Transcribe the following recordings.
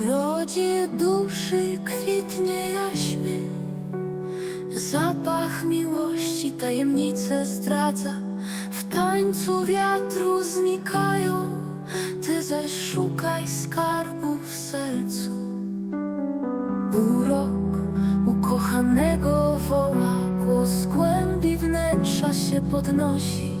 wodzie duszy kwitnie jaśmie. Zapach miłości tajemnicę zdradza. W tańcu wiatru znikają, ty zaś szukaj skarbu w sercu. Urok ukochanego woła, głos głębi wnętrza się podnosi.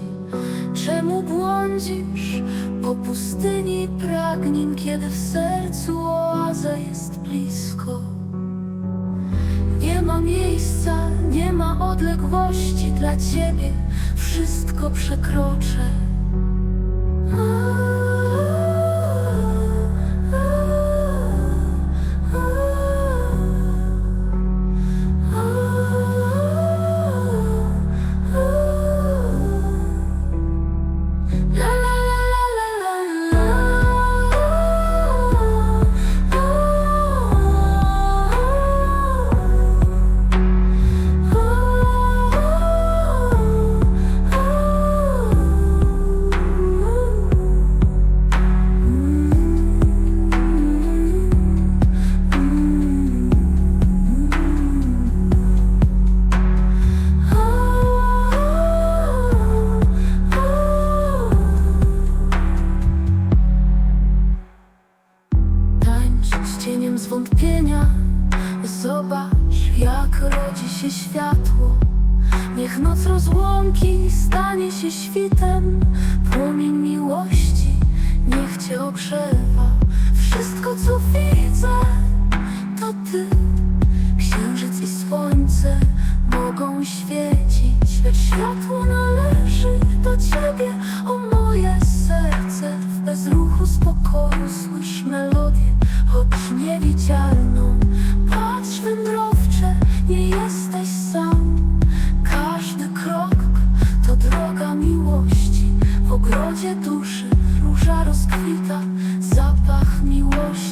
Czemu błądzisz po pustyni pragnień, kiedy w sercu oaza jest blisko? Nie ma miejsca, nie ma odległości dla ciebie, wszystko przekroczę. Rodzi się światło. Niech noc rozłąki stanie się świtem. Płomień miłości niech cię ogrzewa. Wszystko co widzę duszy. Róża rozkwita Zapach miłości.